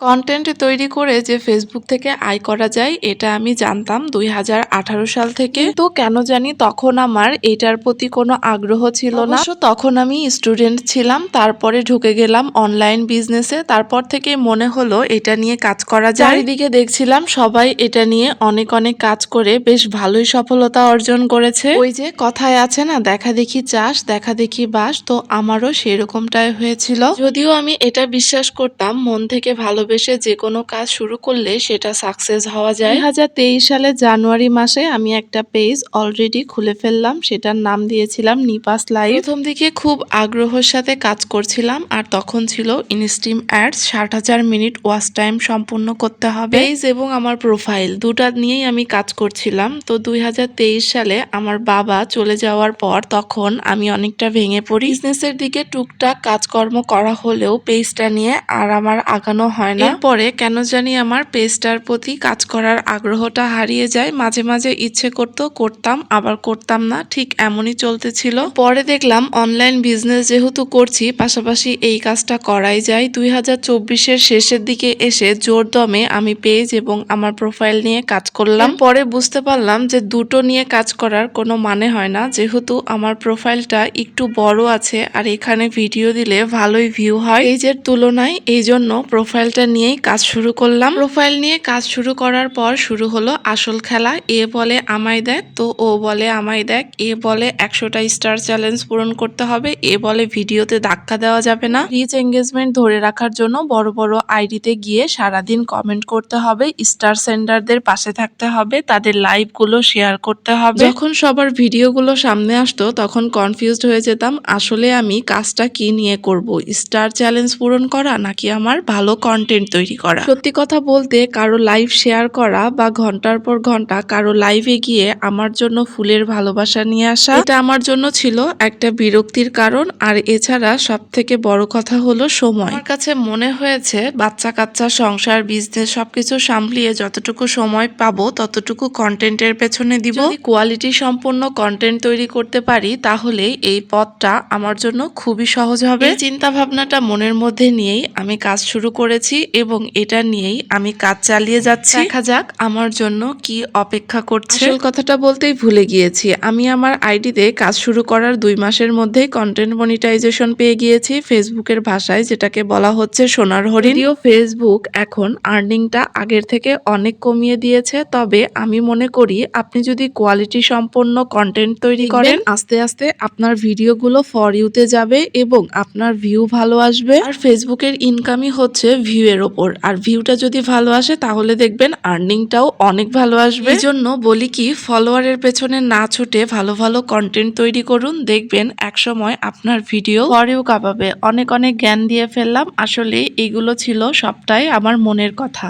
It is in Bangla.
কন্টেন্ট তৈরি করে যে ফেসবুক থেকে আয় করা যায়, এটা আমি জানতাম দুই হাজার আঠারো সাল থেকে। তো কেন জানি তখন আমার এটার প্রতি কোনো আগ্রহ ছিল না। তখন আমি স্টুডেন্ট ছিলাম, তারপরে ঢুকে গেলাম অনলাইন বিজনেসে তারপর থেকে মনে হলো এটা নিয়ে কাজ করা যায়। চারিদিকে দেখছিলাম সবাই এটা নিয়ে অনেক অনেক কাজ করে, বেশ ভালোই সফলতা অর্জন করেছে। ওই যে কথায় আছে না, দেখা দেখি চাষ, দেখা দেখি বাস তো আমারও সেরকমটাই হয়েছিল। যদিও আমি এটা বিশ্বাস করতাম, মন থেকে ভালোবেসে যে কোনো কাজ শুরু করলে সেটা সাকসেস হওয়া যায়। দুই হাজার তেইশ সালের জানুয়ারি মাসে আমি একটা পেজ অলরেডি খুলে ফেললাম সেটার নাম দিয়েছিলাম নিপাস লাইভ প্রথম দিকে খুব আগ্রহের সাথে কাজ করছিলাম আর তখন ছিল ইনস্টিম অ্যাডস ষাট হাজার মিনিট ওয়াচ টাইম সম্পূর্ণ করতে হবে। পেজ এবং আমার প্রোফাইল দুটা নিয়েই আমি কাজ করছিলাম। তো দুই হাজার তেইশ সালে আমার বাবা চলে যাওয়ার পর তখন আমি অনেকটা ভেঙে পড়ি। বিজনেসের দিকে টুকটাক কাজকর্ম করা হলেও পেজটা নিয়ে আর আমার আগানো হয় না। এরপরে কেন জানি আমার পেজটার প্রতি কাজ করার আগ্রহটা হারিয়ে যায়। মাঝে মাঝে ইচ্ছে করতো করতাম আবার করতাম না। ঠিক এমনই চলতেছিল। পরে দেখলাম অনলাইন বিজনেস যেহেতু করছি পাশাপাশি এই কাজটা করাই যায়। দুই হাজার চব্বিশের শেষের দিকে এসে জোর দমে আমি পেজ এবং আমার প্রোফাইল নিয়ে কাজ করলাম। পরে বুঝতে পারলাম যে দুটো নিয়ে কাজ করার কোনো মানে হয় না। যেহেতু আমার প্রোফাইলটা একটু বড় আছে আর এখানে ভিডিও দিলে ভালোই ভিউ হয়। পেজের তুলনায় এই জন্য প্রোফাইলটা নিয়েই কাজ শুরু করলাম। প্রোফাইল নিয়ে কাজ শুরু করার পর শুরু হলো আসল খেলা। এ বলে আমায় দেখ, তো ও বলে আমায় দেখ। এ বলে একশোটা স্টার চ্যালেঞ্জ পূরণ করতে হবে। এ বলে ভিডিওতে ধাক্কা দেওয়া যাবে না। রিচ এঙ্গেজমেন্ট ধরে রাখার জন্য বড় বড় আইডিতে গিয়ে সারাদিন কমেন্ট করতে হবে। স্টার সেন্ডারদের পাশে থাকতে হবে। তাদের লাইভগুলো শেয়ার করতে হবে। যখন সবার ভিডিওগুলো সামনে আসতো, তখন কনফিউজড হয়ে যেতাম, আসলে আমি কাজটা কি নিয়ে করব? স্টার চ্যালেঞ্জ পূরণ করা নাকি আমার ভালো কন্টেন্ট তৈরি করা। সত্যি কথা বলতে কারও লাইভ শেয়ার করা বা ঘণ্টার পর ঘণ্টা কারও লাইভে গিয়ে আমার জন্য ফুলের ভালোবাসা নিয়ে আসা, এটা আমার জন্য ছিল একটা বিরক্তির কারণ। আর এছাড়া সব থেকে বড় কথা হলো সময়। আমার কাছে মনে হয়েছে বাচ্চা কাচ্চা, সংসার বিজনেস সবকিছু সামলিয়ে যতটুকু সময় পাবো ততটুকু কন্টেন্টের পেছনে দিব। কোয়ালিটি সম্পন্ন কন্টেন্ট তৈরি করতে পারি তাহলে এই পথটা আমার জন্য খুবই সহজ হবে। চিন্তা ভাবনাটা মনের মধ্যে নিয়েই আমি কাজ শুরু করেছি। এবং এটা নিয়েই আমি কাজ চালিয়ে যাচ্ছি। দেখা যাক আমার জন্য কি অপেক্ষা করছে। আসল কথাটা বলতেই ভুলে গিয়েছি। আমি আমার আইডিতে কাজ শুরু করার দুই মাসের মধ্যেই কন্টেন্ট মনিটাইজেশন পেয়ে গিয়েছি। ফেসবুকের ভাষায় যেটাকে বলা হচ্ছে সোনার হরিণ। ফেসবুক এখন আর্নিংটা আগের থেকে অনেক কমিয়ে দিয়েছে তবে আমি মনে করি আপনি যদি কোয়ালিটি সম্পন্ন কন্টেন্ট তৈরি করেন আস্তে আস্তে আপনার ভিডিওগুলো ফর ইউতে যাবে এবং আপনার ভিউ ভালো আসবে। আর ফেসবুকের ইনকামই হচ্ছে ভিউ এর ওপর। আর ভিউটা যদি ভালো আসে, তাহলে দেখবেন আর্নিংটাও অনেক ভালো আসবে। এই জন্য বলি কি ফলোয়ারের পেছনে না ছুটে ভালো ভালো কন্টেন্ট তৈরি করুন। দেখবেন একসময় আপনার ভিডিও পরেও কাঁপাবে। অনেক অনেক জ্ঞান দিয়ে ফেললাম। আসলে এগুলো ছিল সবটাই আমার মনের কথা।